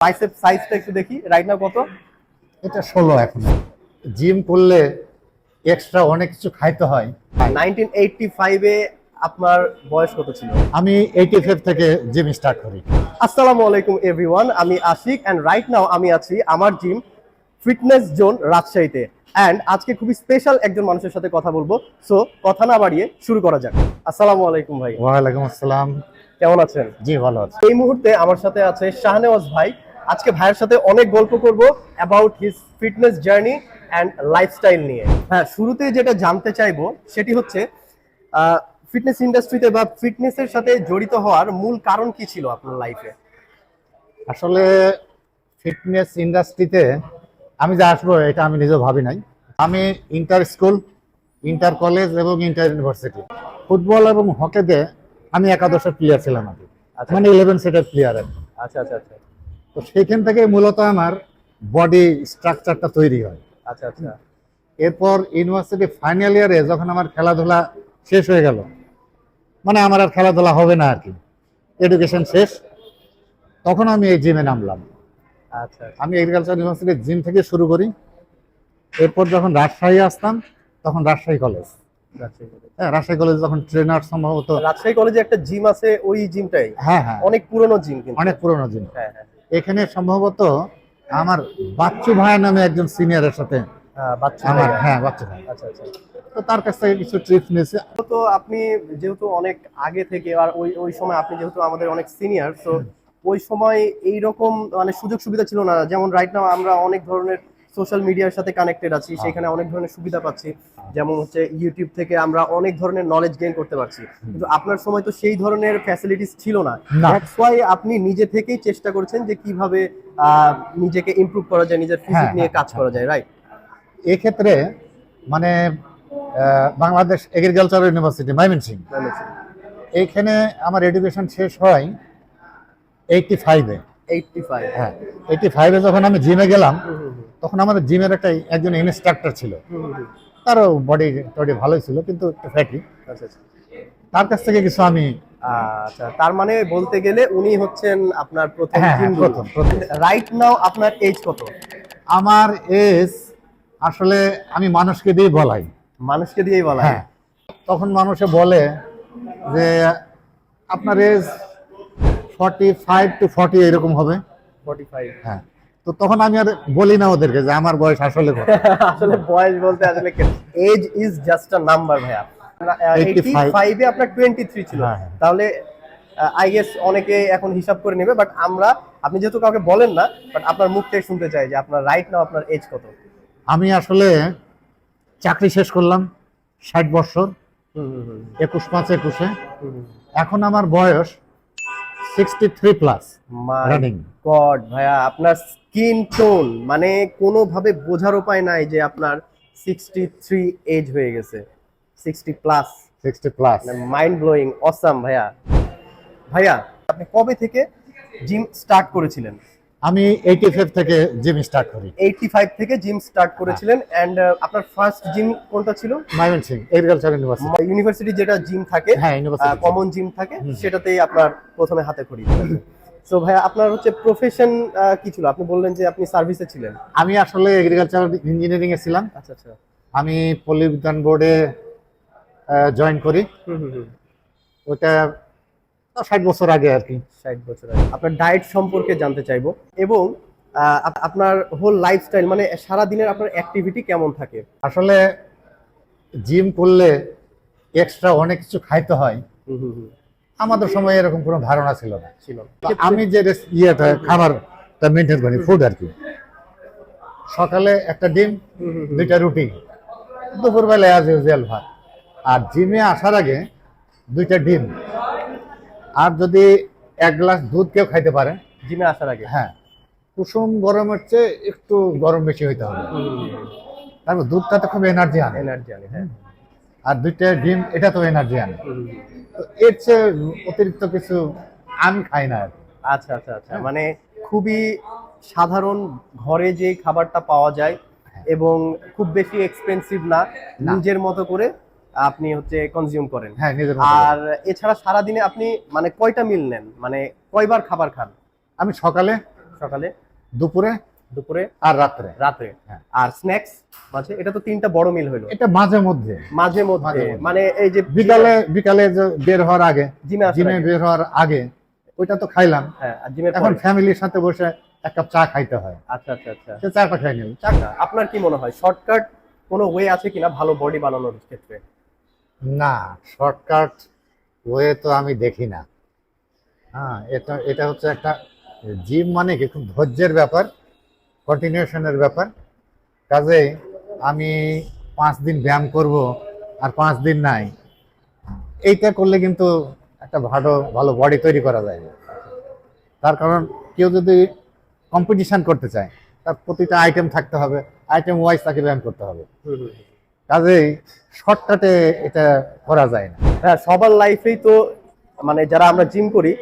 Bicep সাইজটা একটু দেখি। রাইট নাও কত? এটা ষোলো এখন। জিম করলে এক্সট্রা অনেক কিছু খাইতে হয়। নাইনটিন এইটটি ফাইভে আপনার বয়স কত ছিল? আমি এইটি ফাইভ থেকে জিম স্টার্ট করি। আসসালামু আলাইকুম এভরিওয়ান আমি আশিক অ্যান্ড রাইট নাও আমি আছি আমার জিম ফিটনেস জোন রাজশাহীতে। অ্যান্ড আজকে খুবই স্পেশাল একজন মানুষের সাথে কথা বলব। সো কথা না বাড়িয়ে শুরু করা যাক। আসসালামু আলাইকুম ভাই। ওয়ালাইকুম আসসালাম। কেমন আছেন? জি ভালো আছে। এই মুহূর্তে আমার সাথে আছে শাহনেওয়াজ ভাই। আজকে ভাইয়ের সাথে অনেক গল্প করব about his fitness journey and lifestyle নিয়ে। হ্যাঁ শুরুতে যেটা জানতে চাইব সেটি হচ্ছে ফিটনেস ইন্ডাস্ট্রিতে বা ফিটনেসের সাথে জড়িত হওয়ার মূল কারণ কি ছিল আপনার লাইফে আসলে ফিটনেস ইন্ডাস্ট্রিতে আমি যে আসব এটা আমি নিজেও ভাবি নাই। আমি ইন্টার স্কুল ইন্টার কলেজ এবং ইন্টার ইউনিভার্সিটি ফুটবল এবং হকিতে আমি একাদশের প্লেয়ার ছিলাম আর। আচ্ছা। মানে ইলেভেন সেটের প্লেয়ার আচ্ছা আচ্ছা আচ্ছা। তো সেইখান থেকে মূলত আমার বডি স্ট্রাকচারটা তৈরি হয়। আচ্ছা আচ্ছা। এরপর ইউনিভার্সিটি ফাইনাল ইয়ারে যখন আমার খেলাধুলা শেষ হয়ে গেল মানে আমার আর খেলাধুলা হবে না আর কি এডুকেশন শেষ তখন আমি এই জিমে নামলাম। আচ্ছা আমি এগ্রিকালচার ইউনিভার্সিটির জিম থেকে শুরু করি। এরপর যখন রাজশাহী আসতাম তখন রাজশাহী কলেজ রাজশাহী কলেজ। হ্যাঁ রাজশাহী কলেজ যখন ট্রেনার সম্ভবত রাজশাহী কলেজে একটা জিম আছে ওই জিমটাই হ্যাঁ হ্যাঁ। অনেক পুরনো জিম অনেক পুরনো জিম হ্যাঁ হ্যাঁ। এখানে সম্ভবত আমার বাচ্চু ভাই নামে একজন সিনিয়রের সাথে হ্যাঁ, আমার হ্যাঁ বাচ্চু ভাই। আচ্ছা আচ্ছা। তো তার কাছ থেকে কিছু ট্রিপস নিয়েছে। তো আপনি যেহেতু অনেক আগে থেকে আর ওই ওই সময় আপনি যেহেতু আমাদের অনেক সিনিয়র তো ওই সময় এই রকম মানে সুযোগ সুবিধা ছিল না। যেমন রাইট নাও আমরা অনেক ধরনের সোশ্যাল মিডিয়ার সাথে কানেক্টেড আছি সেখানে অনেক ধরনের সুবিধা পাচ্ছি। যেমন হচ্ছে ইউটিউব থেকে আমরা অনেক ধরনের নলেজ গেইন করতে পারছি। কিন্তু আপনার সময় তো সেই ধরনের ফ্যাসিলিটিস ছিল না। না। দ্যাটস ওয়াই আপনি নিজে থেকেই চেষ্টা করেছেন যে কীভাবে নিজেকে ইমপ্রুভ করা যায় নিজের ফিজিক হ্যাঁ, নিয়ে হ্যাঁ, কাজ করা যায় রাইট এক্ষেত্রে মানে বাংলাদেশ এগ্রিকালচার ইউনিভার্সিটি ময়মনসিং এইখানে আমার এডুকেশন শেষ হয় এইটটি ফাইভে এইটটি ফাইভ হ্যাঁ এইটটি ফাইভে যখন আমি জিমে গেলাম তখন আমাদের জিমের একটা একজন ইনস্ট্রাক্টর ছিল। তারও বডি টডি ভালোই ছিল কিন্তু একটু ফ্যাটি আচ্ছা আচ্ছা। তার কাছ থেকে কিছু আমি আচ্ছা তার মানে বলতে গেলে উনি হচ্ছেন আপনার প্রথম হ্যাঁ, হ্যাঁ, প্রথম, প্রথম। রাইট নাও আপনার এজ কত? আমার এজ আসলে আমি মানুষকে দিয়ে বলাই। মানুষকে দিয়েই বলা হ্যাঁ। তখন মানুষে বলে যে আপনার age forty five to forty এরকম হবে। ফর্টি ফাইভ হ্যাঁ। তো তখন আমি আর বলি না ওদেরকে যে আমার বয়স আসলে কত। আসলে বয়স বলতে আসলে age is just a number ভাইয়া। এইটি 85 ফাইভে আপনার টোয়েন্টি থ্রি ছিল। হ্যাঁ। তাহলে আই গেস অনেকে এখন হিসাব করে নেবে বাট আমরা আপনি যেহেতু কাউকে বলেন না বাট আপনার মুখ থেকে শুনতে চাই যে আপনার রাইট নাও আপনার এজ কত। আমি আসলে চাকরি শেষ করলাম ষাট বছর হুম হুম হুম। একুশ পাঁচ একুশে। এখন আমার বয়স sixty three plus running God ভাইয়া আপনার স্কিন টোন মানে কোনোভাবে বোঝার উপায় নাই যে আপনার সিক্সটি থ্রি এজ হয়ে গেছে। Sixty plus sixty plus mind blowing awesome ভাইয়া। ভাইয়া আপনি কবে থেকে জিম স্টার্ট করেছিলেন? আমি এইটি ফাইভ থেকে জিম স্টার্ট করি। এইটটি ফাইভ থেকে জিম স্টার্ট করেছিলেন অ্যান্ড আপনার ফার্স্ট জিম কোনটা ছিল? Mymensingh agriculture university university যেটা জিম থাকে হ্যাঁ ইউনিভার্সিটি কমন জিম থাকে সেটাতেই আপনার প্রথমে হাতে খড়ি সো ভাইয়া আপনার হচ্ছে প্রফেশন কি ছিল? আপনি বললেন যে আপনি সার্ভিসে ছিলেন। আমি আসলে এগ্রিকালচার ইঞ্জিনিয়ারিং এ ছিলাম। আচ্ছা আচ্ছা। আমি পল্লী বিজ্ঞান বোর্ডে জয়েন করি। ওটা ষাট বছর আগে আর কি। ষাট বছর আগে। আপনার ডায়েট সম্পর্কে জানতে চাইব। এবং আপনার হোল লাইফস্টাইল মানে সারা দিনের আপনার অ্যাক্টিভিটি কেমন থাকে? আসলে জিম করলে এক্সট্রা অনেক কিছু খাইতে হয়। আমাদের সময় এরকম কোনো ধারণা ছিল না। ছিল আমি যে ইয়েটা খাবারটা মেনটেন করি ফুড আর কি। সকালে একটা ডিম দুইটা রুটি দুপুরবেলায় আজ ইউজুয়াল ভাত। আর জিমে আসার আগে দুইটা ডিম। আর যদি এক গ্লাস দুধ কেউ খাইতে পারে জিমে আসার আগে? হ্যাঁ। কুসুম গরমের চেয়ে একটু গরম বেশি হইতে হবে। তারপর দুধটা তো খুব এনার্জি আনে। এনার্জি আনে হ্যাঁ। আর দুইটা ডিম এটা তো এনার্জি আনে। তো এর চেয়ে অতিরিক্ত কিছু আমি খাই না আচ্ছা আচ্ছা আচ্ছা। মানে খুবই সাধারণ ঘরে যে খাবারটা পাওয়া যায় এবং খুব বেশি এক্সপেন্সিভ না। নিজের মতো করে আপনি হচ্ছে কনজিউম করেন। হ্যাঁ নিজের আর এছাড়া সারা দিনে আপনি মানে কয়টা মিল নেন? মানে কয়বার খাবার খান? আমি সকালে সকালে দুপুরে দুপুরে আর রাত্রে। রাত্রে। হ্যাঁ। আর স্ন্যাক্স মাঝে এটা তো তিনটা বড় মিল হইল। এটা মাঝে মধ্যে। মাঝে মধ্যে। মানে এই যে বিকালে বিকালে যে বের হওয়ার আগে জিমে জিমে বের হওয়ার আগে ওইটা তো খাইলাম। হ্যাঁ আর জিমের এখন ফ্যামিলির সাথে বসে এক কাপ চা খাইতে হয়। আচ্ছা আচ্ছা আচ্ছা। সে চাটা খাই নিল। চাকা আপনার কি মনে হয়? শর্টকাট কোনো ওয়ে আছে কিনা ভালো বডি বানানোর ক্ষেত্রে? না শর্টকাট ওয়ে তো আমি দেখি না। হ্যাঁ এটা এটা হচ্ছে একটা জিম মানে কি? খুব ধৈর্যের ব্যাপার কন্টিনিউশনের ব্যাপার। কাজে আমি পাঁচ দিন ব্যায়াম করব আর পাঁচ দিন নাই। এইটা করলে কিন্তু একটা ভালো ভালো বডি তৈরি করা যায়। তার কারণ কেউ যদি কম্পিটিশান করতে চায়, তার প্রতিটা আইটেম থাকতে হবে আইটেম ওয়াইজ তাকে ব্যায়াম করতে হবে। কাজেই শর্টকাটে এটা করা যায় না। হ্যাঁ সবার লাইফেই তো মানে যারা আমরা জিম করি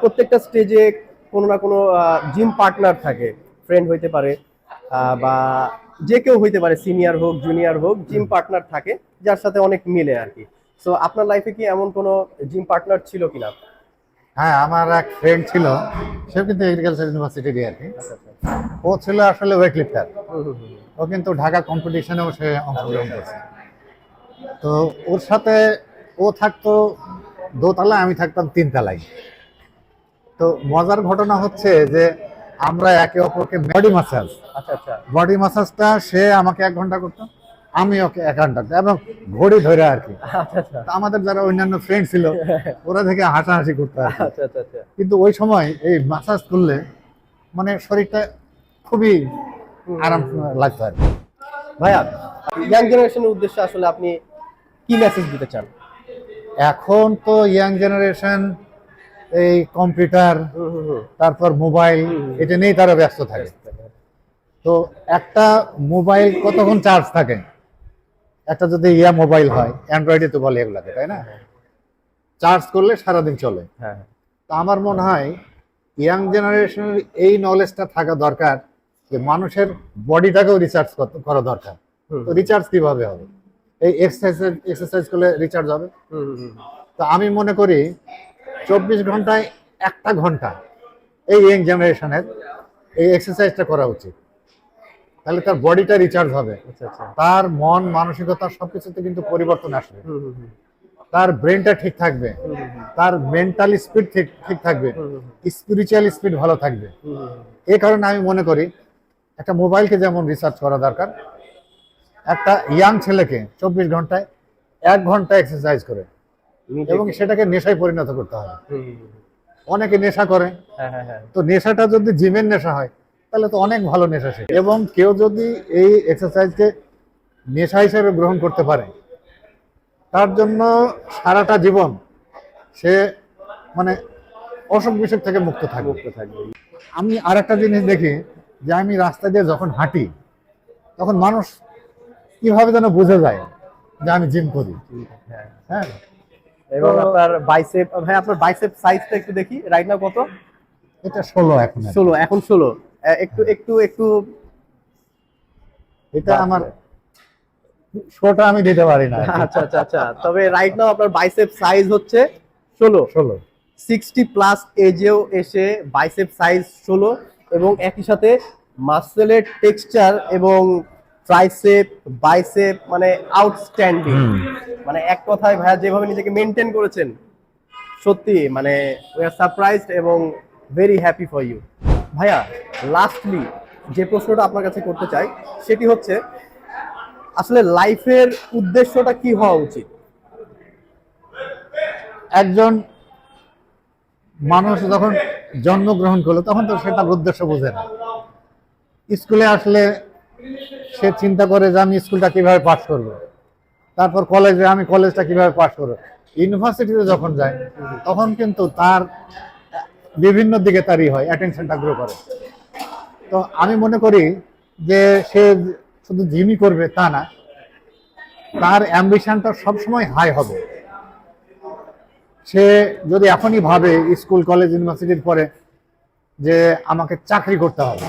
প্রত্যেকটা স্টেজে কোনো না কোনো জিম পার্টনার থাকে ফ্রেন্ড হইতে পারে বা যে কেউ হইতে পারে সিনিয়র হোক জুনিয়র হোক জিম পার্টনার থাকে যার সাথে অনেক মিলে আর কি। সো আপনার লাইফে কি এমন কোনো জিম পার্টনার ছিল কিনা? হ্যাঁ আমার এক ফ্রেন্ড ছিল সে কিন্তু এগ্রিকালচার ইউনিভার্সিটিরই আর কি। ও ছিল আসলে ওয়েট লিফটার ও কিন্তু ঢাকা কম্পিটিশনেও সে অংশগ্রহণ করছে। তো ওর সাথে ও থাকতো দোতলায় আমি থাকতাম তিনতলায়। তো মজার ঘটনা হচ্ছে যে আমরা একে অপরকে বডি মাসাজ আচ্ছা আচ্ছা। বডি মাসাজটা সে আমাকে এক ঘণ্টা করতো আমি ওকে এক ঘণ্টা এবং ঘড়ি ধরে আর কি। আচ্ছা আচ্ছা। আমাদের যারা অন্যান্য ফ্রেন্ড ছিল ওরা থেকে হাসাহাসি করতো আচ্ছা কিন্তু ওই সময় এই মাসাজ করলে মানে শরীরটা খুবই আরাম লাগতো আর কি। ভাইয়া ইয়াং জেনারেশনের উদ্দেশ্যে আসলে আপনি কি মেসেজ দিতে চান? এখন তো ইয়াং জেনারেশন এই কম্পিউটার তারপর মোবাইল এটা নিয়েই তারা ব্যস্ত থাকে। তো একটা মোবাইল কতক্ষণ চার্জ থাকে? একটা যদি ইয়া মোবাইল হয় অ্যান্ড্রয়েডে তো বলে এগুলাকে তাই না? চার্জ করলে সারাদিন চলে। হ্যাঁ। তো আমার মনে হয় ইয়াং জেনারেশনের এই নলেজটা থাকা দরকার। যে মানুষের বডিটাকেও রিচার্জ করা দরকার। তো রিচার্জ কীভাবে হবে? এই এক্সারসাইজ এক্সারসাইজ করলে রিচার্জ হবে। তো আমি মনে করি চব্বিশ ঘন্টায় একটা ঘণ্টা এই ইয়াং জেনারেশনের এই এক্সারসাইজটা করা উচিত। তাহলে তার বডিটা রিচার্জ হবে। আচ্ছা আচ্ছা। তার মন মানসিকতা সবকিছুতে কিন্তু পরিবর্তন আসবে। তার ব্রেনটা ঠিক থাকবে। তার মেন্টাল স্পিড ঠিক ঠিক থাকবে। স্পিরিচুয়াল স্পিড ভালো থাকবে। এই কারণে আমি মনে করি একটা মোবাইলকে যেমন রিসার্চ করা দরকার একটা ইয়াং ছেলেকে চব্বিশ ঘন্টায় এক ঘণ্টা এক্সারসাইজ করে এবং সেটাকে নেশায় পরিণত করতে হবে। অনেকে নেশা করে। হ্যাঁ হ্যাঁ হ্যাঁ। তো নেশাটা যদি জিমের নেশা হয় তাহলে তো অনেক ভালো নেশা সে। এবং কেউ যদি এই এক্সারসাইজকে নেশা হিসেবে গ্রহণ করতে পারে তার জন্য সারাটা জীবন সে মানে অসুখ বিসুখ থেকে মুক্ত থাকবে। আমি আর একটা জিনিস দেখি যে আমি রাস্তা দিয়ে যখন হাঁটি তখন মানুষ কীভাবে যেন বুঝে যায় যে আমি জিম করি। হ্যাঁ। এবং আপনার বাইসেপ ভাই আপনার বাইসেপ সাইজটা একটু দেখি রাইট নাও কত? এটা ষোলো এখন ষোলো এখন ষোলো। একটু একটু একটু। এটা আমার শোটা আমি দিতে পারি না। আচ্ছা আচ্ছা আচ্ছা। তবে রাইট নাও আপনার বাইসেপ সাইজ হচ্ছে ষোলো। ষোলো। সিক্সটি প্লাস এজেও এসে বাইসেপ সাইজ ষোলো। এবং একই সাথে মাসেলের টেক্সচার এবং ট্রাইসেপ বাইসেপ মানে আউটস্ট্যান্ডিং মানে এক কথায় ভাইয়া যেভাবে নিজেকে মেনটেন করেছেন সত্যি মানে উই আর সারপ্রাইজড এবং ভেরি হ্যাপি ফর ইউ ভাইয়া লাস্টলি যে প্রশ্নটা আপনার কাছে করতে চাই সেটি হচ্ছে আসলে লাইফের উদ্দেশ্যটা কি হওয়া উচিত? একজন মানুষ যখন জন্মগ্রহণ করল, তখন তো সে তার উদ্দেশ্য বোঝে না। স্কুলে আসলে সে চিন্তা করে যে, আমি স্কুলটা কীভাবে পাস করব? তারপর কলেজে আমি কলেজটা কীভাবে পাস করব? ইউনিভার্সিটিতে যখন যায়, তখন কিন্তু তার বিভিন্ন দিকে তারই হয় অ্যাটেনশনটা গ্রো করে। তো আমি মনে করি যে, সে শুধু জিমই করবে তা না, তার অ্যাম্বিশনটা সবসময় হাই হবে। সে যদি এখনই ভাবে স্কুল, কলেজ, ইউনিভার্সিটির পরে যে আমাকে চাকরি করতে হবে,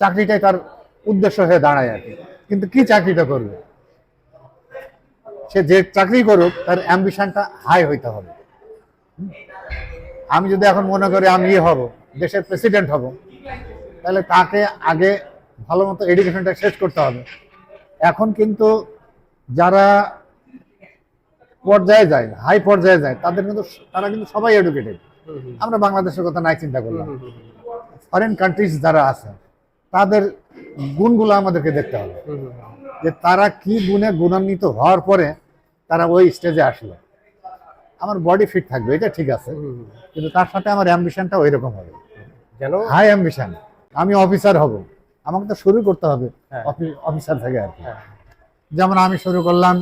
চাকরিটাই তার উদ্দেশ্য হয়ে দাঁড়ায় আর কি। কিন্তু কি চাকরিটা করবে? সে যে চাকরি করুক, তার অ্যাম্বিশনটা হাই হইতে হবে। আমি যদি এখন মনে করি আমি ইয়ে হব, দেশের প্রেসিডেন্ট হব, তাহলে তাকে আগে ভালো মতো এডুকেশনটা শেষ করতে হবে। এখন কিন্তু যারা পর্যায়ে যায় না হাই পর্যায়ে যায়। তাদের কিন্তু তারা কিন্তু সবাই এডুকেটেড আমরা বাংলাদেশের কথা নাই চিন্তা করলাম। ফরেন কান্ট্রিজ যারা আছে তাদের গুণগুলো আমাদেরকে দেখতে হবে। যে তারা কি গুণে গুণান্বিত হওয়ার পরে তারা ওই স্টেজে আসলো। আমার বডি ফিট থাকবে এটা ঠিক আছে। কিন্তু তার সাথে আমার অ্যাম্বিশনটা ওই রকম হবে। যেন হাই অ্যাম্বিশন আমি অফিসার হব। আমাকে তো শুরু করতে হবে হ্যাঁ। অফিসার থেকে আর কি। হ্যাঁ। যেমন আমি শুরু করলাম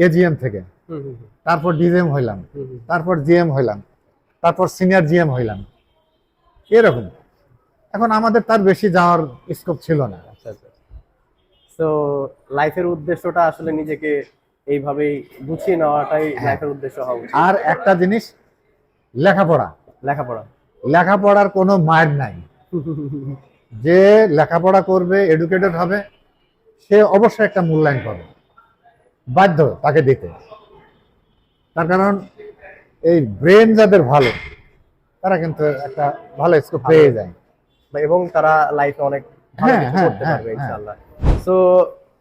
এজিএম থেকে। তারপর ডিজিএম হইলাম। তারপর জিএম হইলাম। তারপর সিনিয়র জিএম হইলাম। এরকম। এখন আমাদের তার বেশি যাওয়ার স্কোপ ছিল না। আচ্ছা আচ্ছা তো লাইফের উদ্দেশ্যটা আসলে নিজেকে এইভাবেই গুছিয়ে নেওয়াটাই হ্যাঁ। লাইফের উদ্দেশ্য হওয়া আর একটা জিনিস লেখাপড়া। লেখাপড়া। লেখাপড়ার কোনো মায়ের নাই। যে লেখাপড়া করবে এডুকেটেড হবে সে অবশ্যই একটা মূল্যায়ন পাবে। বাধ্য তাকে দিতে। তার কারণ এই ব্রেন যাদের ভালো তারা কিন্তু একটা ভালো স্কোপ পেয়ে যায়। এবং তারা লাইফে অনেক ভালো হ্যাঁ, কিছু হ্যাঁ, করতে হ্যাঁ, পারবে। ইনশাআল্লাহ। সো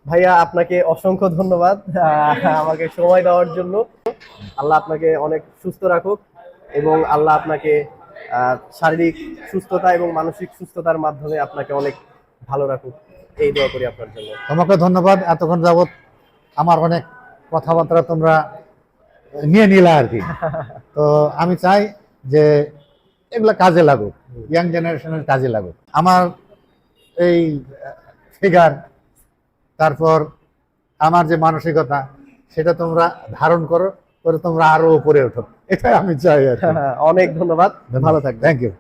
ভাইয়া আপনাকে অসংখ্য ধন্যবাদ। আমাকে সময় দেওয়ার জন্য। আল্লাহ আপনাকে অনেক সুস্থ রাখুক এবং আল্লাহ আপনাকে শারীরিক সুস্থতা এবং মানসিক সুস্থতার মাধ্যমে আপনাকে অনেক ভালো রাখুক। এই দোয়া করি আপনার জন্য। তোমাকে ধন্যবাদ। এতক্ষণ যাবৎ আমার অনেক কথাবার্তা তোমরা নিয়ে নিলা আর কি। তো আমি চাই যে এগুলা কাজে লাগুক ইয়াং জেনারেশনের কাজে লাগুক। আমার এই ফিগার তারপর আমার যে মানসিকতা সেটা তোমরা ধারণ করো করে তোমরা আরও উপরে ওঠো। এটাই আমি চাই আর কি। অনেক ধন্যবাদ। ভালো থাকবেন থ্যাংক ইউ